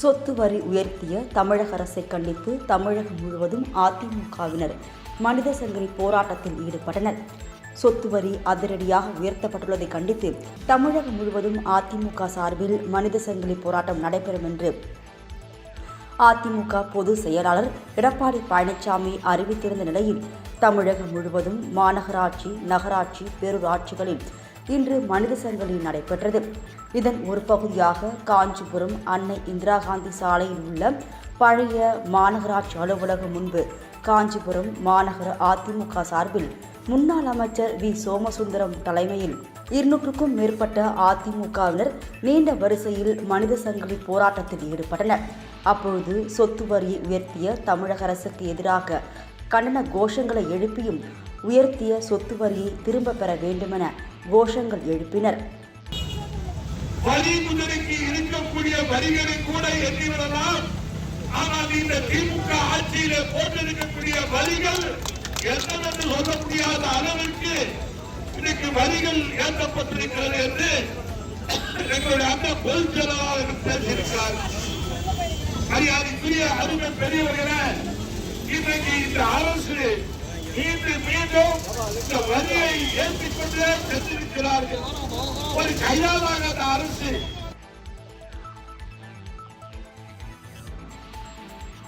சொத்து வரி உயர்த்திய தமிழக அரசை கண்டித்து தமிழகம் முழுவதும் அதிமுகவினர் மனித சங்கிலி போராட்டத்தில் ஈடுபட்டனர். சொத்து வரி அதிரடியாக உயர்த்தப்பட்டுள்ளதை கண்டித்து தமிழகம் முழுவதும் அதிமுக சார்பில் மனித சங்கிலி போராட்டம் நடைபெறும் என்று அதிமுக பொதுச் செயலாளர் எடப்பாடி பழனிசாமி அறிவித்திருந்த நிலையில் தமிழகம் முழுவதும் மாநகராட்சி நகராட்சி பேரூராட்சிகளில் இன்று மனித சங்கிலி நடைபெற்றது. இதன் ஒரு பகுதியாக காஞ்சிபுரம் அன்னை இந்திரா காந்தி சாலையில் உள்ள பழைய மாநகராட்சி அலுவலகம் முன்பு காஞ்சிபுரம் மாநகர அதிமுக சார்பில் முன்னாள் அமைச்சர் வி. சோமசுந்தரம் தலைமையில் இருநூற்றுக்கும் மேற்பட்ட அதிமுகவினர் நீண்ட வரிசையில் மனித சங்கிலி போராட்டத்தில் ஈடுபட்டனர். அப்பொழுது சொத்து வரியை உயர்த்திய தமிழக அரசுக்கு எதிராக கண்டன கோஷங்களை எழுப்பியும் உயர்த்திய சொத்து வரியை திரும்ப பெற வேண்டுமென கோஷங்கள் எழுப்பினர். இருக்கக்கூடிய வரிகளை கூட எண்ணிவிடலாம். ஆனால் இந்த திமுக ஆட்சியில போட்டிருக்கக்கூடிய வரிகள் என்னவென்று சொல்ல முடியாத அளவிற்கு இன்னைக்கு வரிகள் ஏற்றப்பட்டிருக்கிறது என்று எங்களுடைய அந்த பொதுச் செயலாளர் பேசியிருக்கிறார். மரியாதைக்குரிய அருமை பெரியவர்களே இன்றைக்கு இந்த அரசு மீண்டும் மீண்டும் இந்த வரியை ஏற்றிக் கொண்டே சென்றிருக்கிறார்கள். ஒரு கையாளாகாத அரசு.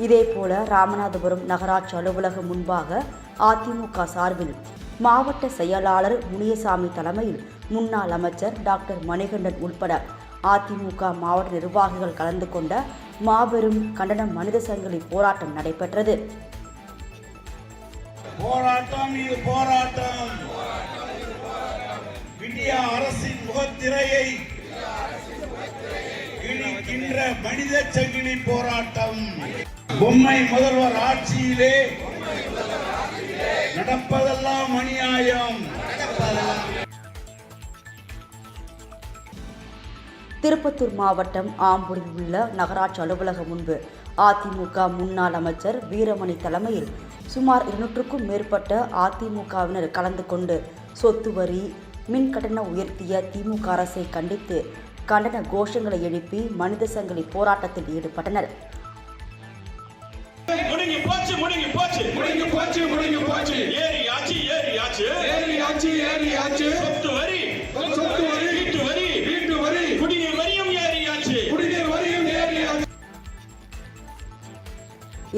இதேபோல ராமநாதபுரம் நகராட்சி அலுவலகம் முன்பாக அதிமுக சார்பில் மாவட்ட செயலாளர் முனியசாமி தலைமையில் முன்னாள் அமைச்சர் டாக்டர் மணிகண்டன் உட்பட அதிமுக மாவட்ட நிர்வாகிகள் கலந்து கொண்ட மாபெரும் கண்டன மனித சங்கிலி போராட்டம் நடைபெற்றது. போராட்டம் இது போராட்டம். இந்திய அரசின் முகத்திரையை இழிக்கின்ற மனித சங்கிலி போராட்டம். பொம்மை முதல்வர் ஆட்சியிலே நடப்பதெல்லாம் அநியாயம். திருப்பத்தூர் மாவட்டம் ஆம்பூரில் உள்ள நகராட்சி அலுவலகம் முன்பு அதிமுக முன்னாள் அமைச்சர் வீரமணி தலைமையில் சுமார் இருநூற்றுக்கும் மேற்பட்ட அதிமுகவினர் கலந்து கொண்டு சொத்து வரி மின் கட்டண உயர்த்திய திமுக அரசை கண்டித்து கண்டன கோஷங்களை எழுப்பி மனித சங்கிலி போராட்டத்தில் ஈடுபட்டனர். முடங்கி போச்சு முடங்கி போச்சு. முடங்கி போச்சு முடங்கி போச்சு. ஏறி ஆச்சு ஏறி ஆச்சு ஏறி ஆச்சு ஏறி ஆச்சு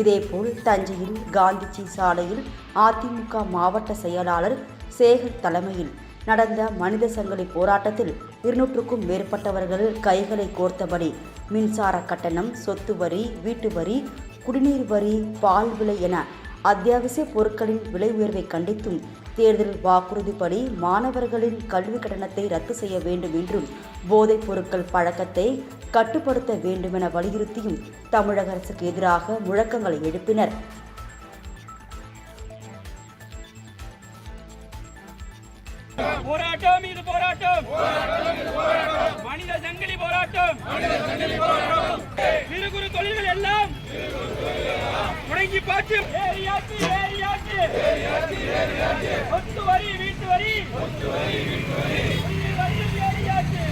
இதேபோல் தஞ்சையில் காந்திஜி சாலையில் அதிமுக மாவட்ட செயலாளர் சேகர் தலைமையில் நடந்த மனித சங்கிலி போராட்டத்தில் இருநூற்றுக்கும் மேற்பட்டவர்கள் கைகளை கோர்த்தபடி மின்சார கட்டணம் சொத்து வரி வீட்டு வரி குடிநீர் வரி பால் விலை என அத்தியாவசிய பொருட்களின் விலை உயர்வை கண்டித்தும் தேர்தல் வாக்குறுதிப்படி மாணவர்களின் கல்வி கட்டணத்தை ரத்து செய்ய வேண்டும் என்றும் போதைப் பொருட்கள் பழக்கத்தை கட்டுப்படுத்த வேண்டுமென வலியுறுத்தியும் தமிழக அரசுக்கு எதிராக முழக்கங்களை எழுப்பினர். போராட்டம் இது போராட்டம். முடங்கி போச்சு ஏரியாச்சு ஏரியாச்சு சொத்து வரி வீட்டு வரி. குடிநீர் வரியும் ஏரியாச்சு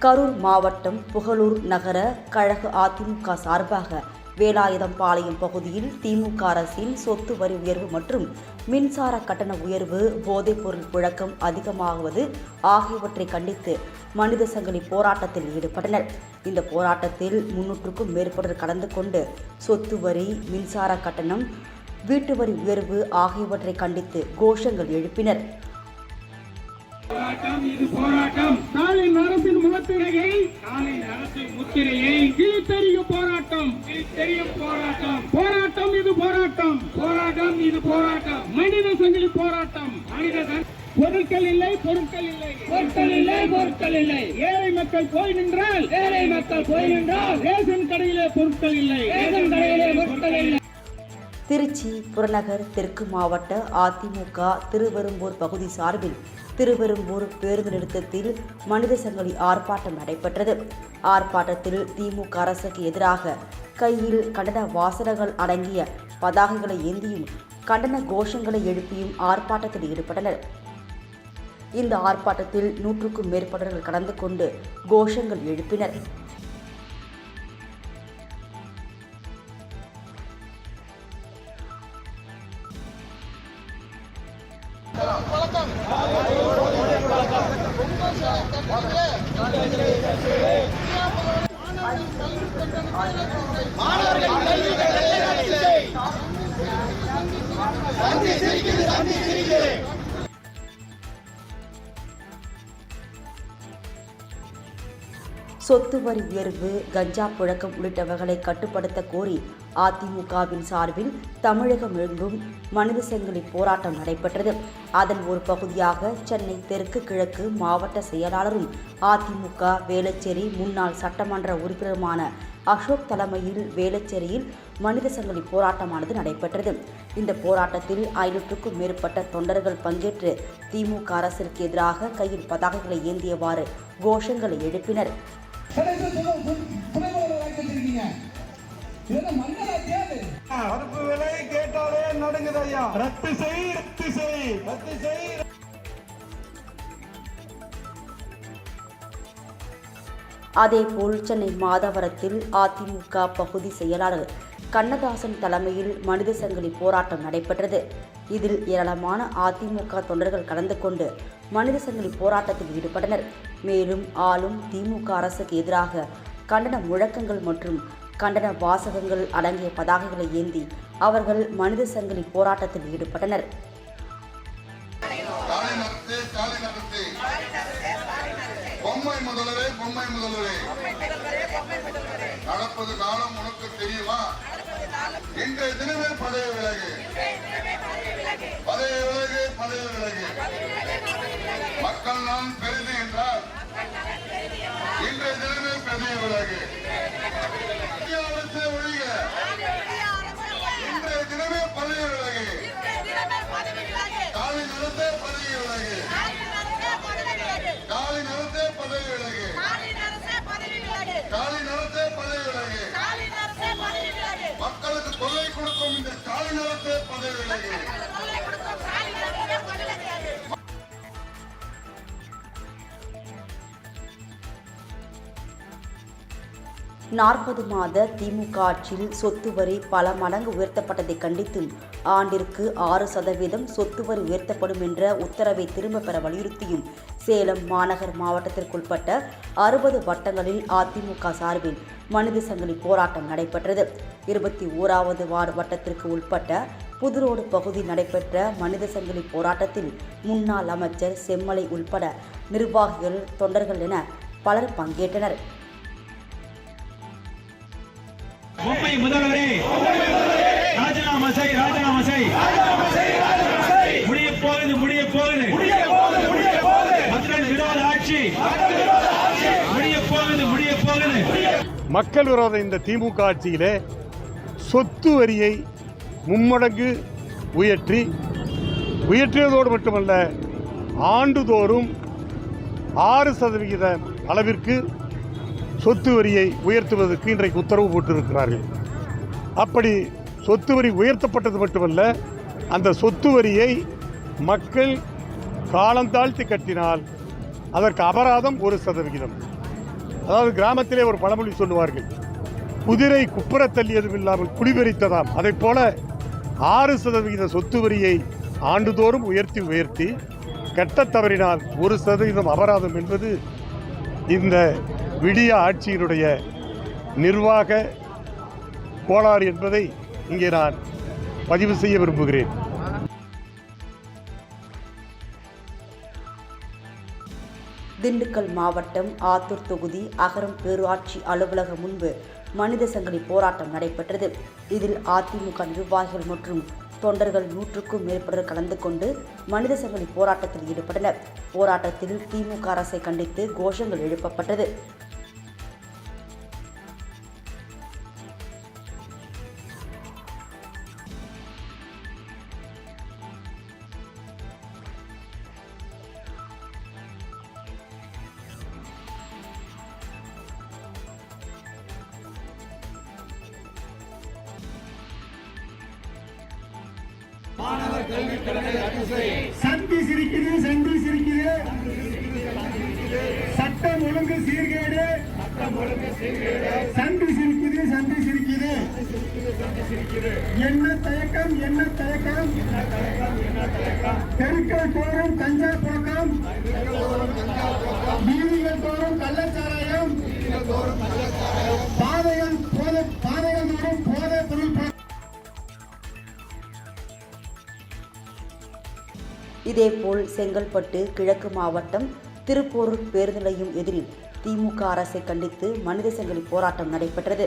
கரூர் மாவட்டம் புகழூர் நகர கழக அதிமுக சார்பாக வேலாயுதம் பாளையம் பகுதியில் திமுக அரசின் சொத்து வரி உயர்வு மற்றும் மின்சார கட்டண உயர்வு போதைப்பொருள் புழக்கம் அதிகமாகுவது ஆகியவற்றை கண்டித்து மனித சங்கிலி போராட்டத்தில் ஈடுபட்டனர். இந்த போராட்டத்தில் முன்னூற்றுக்கும் மேற்பட்டோர் கலந்து கொண்டு சொத்து வரி மின்சார கட்டணம் வீட்டு வரி உயர்வு ஆகியவற்றை கண்டித்து கோஷங்கள் எழுப்பினர். போராட்டம் இது போராட்டம். ஸ்டாலின் அரசின் முகத்திரையை ஸ்டாலின் அரசின் முத்திரையை கிழித்தெறியும் போராட்டம். கிழித்தெறியும் போராட்டம். போராட்டம் இது போராட்டம். போராட்டம் இது போராட்டம். மனித சங்கிலி போராட்டம். மனித பொருட்கள் இல்லை பொருட்கள் இல்லை. பொருட்கள் இல்லை பொருட்கள் இல்லை. ஏழை மக்கள் போய் நின்றால் ஏழை மக்கள் போய் நின்றால் ரேஷன் கடையிலே பொருட்கள் இல்லை. ரேஷன் கடையிலே பொருட்கள் இல்லை. திருச்சி புறநகர் தெற்கு மாவட்ட அதிமுக திருவெரும்பூர் பகுதி சார்பில் திருவெரும்பூர் பேருந்து நிறுத்தத்தில் மனித சங்கிலி ஆர்ப்பாட்டம் நடைபெற்றது. ஆர்ப்பாட்டத்தில் திமுக அரசுக்கு எதிராக கையில் கண்டன வாசகங்கள் அடங்கிய பதாகைகளை ஏந்தியும் கண்டன கோஷங்களை எழுப்பியும் ஆர்ப்பாட்டத்தில் ஈடுபட்டனர். இந்த ஆர்ப்பாட்டத்தில் நூற்றுக்கும் மேற்பட்டவர்கள் கலந்து கொண்டு கோஷங்கள் எழுப்பினர். மாணவர்கள் கல்வி கண்டித்திருக்கிறது கண்டித்திருக்கிறது சொத்து வரி உயர்வு கஞ்சா புழக்கம் உள்ளிட்டவர்களை கட்டுப்படுத்த கோரி அதிமுகவின் சார்பில் தமிழகம் எங்கும் மனித சங்கிலி போராட்டம் நடைபெற்றது. அதன் ஒரு பகுதியாக சென்னை தெற்கு கிழக்கு மாவட்ட செயலாளரும் அதிமுக வேளச்சேரி முன்னாள் சட்டமன்ற உறுப்பினருமான அசோக் தலைமையில் வேளச்சேரியில் மனித சங்கிலி போராட்டமானது நடைபெற்றது. இந்த போராட்டத்தில் ஐநூற்றுக்கும் மேற்பட்ட தொண்டர்கள் பங்கேற்று திமுக அரசிற்கு எதிராக கையில் பதாகைகளை ஏந்தியவாறு கோஷங்களை எழுப்பினர். பருப்பு விலை கேட்டாலே நடுங்குது ஐயா. ரத்து செய் ரத்து செய். ரத்து செய். அதேபோல் சென்னை மாதவரத்தில் அதிமுக பகுதி செயலாளர் கண்ணதாசன் தலைமையில் மனித சங்கிலி போராட்டம் நடைபெற்றது. இதில் ஏராளமான அதிமுக தொண்டர்கள் கலந்து கொண்டு மனித சங்கிலி போராட்டத்தில் ஈடுபட்டனர். மேலும் ஆளும் திமுக அரசுக்கு எதிராக கண்டன முழக்கங்கள் மற்றும் கண்டன வாசகங்கள் அடங்கிய பதாகைகளை ஏந்தி அவர்கள் மனித சங்கிலி போராட்டத்தில் ஈடுபட்டனர். பொம்மை பொம்மை நடப்பது காலம் உனக்கு தெரியுமா? இன்றைய தினமே பதவி விலகு. பதவி விலகு பதவி விலகு. மக்கள் நாம் பெரிது என்றால் இன்றைய தினமே பதவி விலகு. இந்திய ஒழிக. இன்றைய தினமே பதவி விலகு. காலை நடத்தே பதவி விலகு. நாற்பது மாத திமுக ஆட்சியில் சொத்து வரி பல மடங்கு உயர்த்தப்பட்டதை கண்டித்தும் ஆண்டிற்கு ஆறு சதவீதம் சொத்து வரி உயர்த்தப்படும் என்ற உத்தரவை திரும்பப் பெற வலியுறுத்தியும் சேலம் மாநகர் மாவட்டத்திற்குட்பட்ட அறுபது வட்டங்களில் அதிமுக சார்பில் மனித சங்கிலி போராட்டம் நடைபெற்றது. இருபத்தி ஓராவது வார்டு வட்டத்திற்கு உட்பட்ட புதுரோடு பகுதி நடைபெற்ற மனித சங்கிலி போராட்டத்தில் முன்னாள் அமைச்சர் செம்மலை உள்பட நிர்வாகிகள் தொண்டர்கள் என பலர் பங்கேற்றனர். மும்பை முதல்வரே. ராஜினாமா செய் ராஜினாமா செய். முடிய போகுது முடிய போகுது. மக்கள் விரோத ஆட்சி. முடிய போகுது முடிய போகுது. மக்கள் விரோத இந்த திமுக ஆட்சியிலே சொத்து வரியை மும்மடங்கு உயர்த்தி உயற்றியதோடு மட்டுமல்ல ஆண்டுதோறும் ஆறு சதவிகித அளவிற்கு சொத்து வரியை உயர்த்துவதற்கு இன்றைக்கு உத்தரவு போட்டிருக்கிறார்கள். அப்படி சொத்து வரி உயர்த்தப்பட்டது மட்டுமல்ல அந்த சொத்து வரியை மக்கள் காலந்தாழ்த்தி கட்டினால் அதற்கு அபராதம் ஒரு சதவிகிதம். அதாவது கிராமத்திலே ஒரு பழமொழி சொல்லுவார்கள் குதிரை குப்புற தள்ளியதும் இல்லாமல் குடிபெறித்ததாம் அதைப் போல ஆறு சதவிகித சொத்து வரியை ஆண்டுதோறும் உயர்த்தி உயர்த்தி கட்டத் தவறினால் ஒரு சதவீதம் அபராதம் என்பது இந்த விடிய ஆட்சியினுடைய நிர்வாக கோளாறு என்பதை இங்கே நான் பதிவு செய்ய விரும்புகிறேன். திண்டுக்கல் மாவட்டம் ஆத்தூர் தொகுதி அகரம் பேரூராட்சி அலுவலகம் முன்பு மனித சங்கிலி போராட்டம் நடைபெற்றது. இதில் அதிமுக நிர்வாகிகள் மற்றும் தொண்டர்கள் நூற்றுக்கும் மேற்பட்டோர் கலந்து கொண்டு மனித சங்கிலி போராட்டத்தில் ஈடுபட்டனர். போராட்டத்தில் திமுக அரசை கண்டித்து கோஷங்கள் எழுப்பப்பட்டது. சந்தி சிரிக்குது சந்தி சிரிக்குது. சட்டம் ஒழுங்கு சீர்கேடு. சந்தி சிரிக்குது சந்தி சிரிக்குது. என்ன தயக்கம் என்ன தயக்கம்? தெருக்கள் தோறும் கஞ்சா புழக்கம். வீதிகள் தோறும் கள்ளச்சாராயம். இதேபோல் செங்கல்பட்டு கிழக்கு மாவட்டம் திருப்போரூர் பேருந்து நிலையம் எதிரில் திமுக அரசை கண்டித்து மனித சங்கிலி போராட்டம் நடைபெற்றது.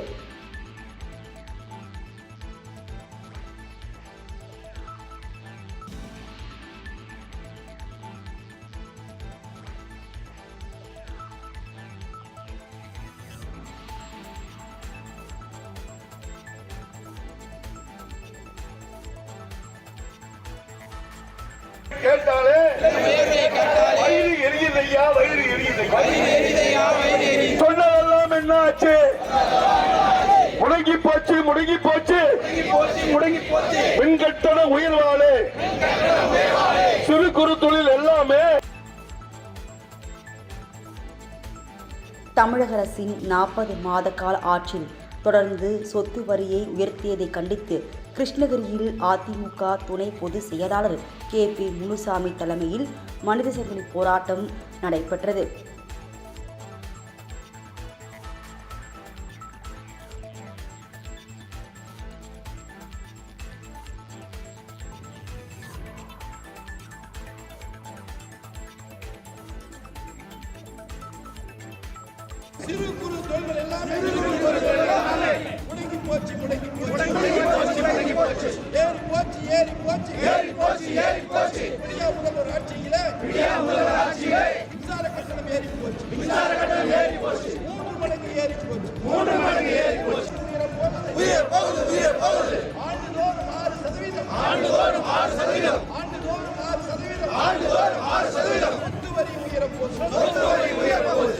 கேட்டாலே வயிறு எரியுதையா வயிறு எரியுதையா? சொன்னதெல்லாம் என்ன ஆச்சு முடங்கி போச்சு முடங்கி போச்சு முடங்கி போச்சு மின்கட்டண உயர்வாலே சிறு குறு தொழில் எல்லாமே. தமிழக அரசின் நாற்பது மாத கால ஆட்சியில் தொடர்ந்து சொத்து வரியை உயர்த்தியதை கண்டித்து கிருஷ்ணகிரியில் அதிமுக துணை பொதுச் செயலாளர் கே பி முனுசாமி தலைமையில் மனித சங்கிலி போராட்டம் நடைபெற்றது. சிறு குறு தொழில்கள் எல்லாமே முடங்கி போச்சு முடங்கி போச்சு. ஏறி போச்சு ஏறி போச்சு ஏறி போச்சு. இந்தியா முதல்வர் ஆட்சியில இந்தியா முதல்வர் ஆட்சியில. மின்சார கட்டணம் ஏறி போச்சு. மின்சார கட்டணம் ஏறி போச்சு. மூன்று மடங்கு ஏறி போச்சு. மூன்று மடங்கு ஏறி போச்சு. உயிர் போகுது உயிர் போகுது. ஆண்டுதோறும் ஆறு சதவீதம். ஆண்டுதோறும் ஆறு சதவீதம். ஆண்டுதோறும் ஆறு சதவீதம். ஆண்டுதோறும் ஆறு சதவீதம். சொத்து வரி உயர போச்சு. சொத்து வரி உயர போகுது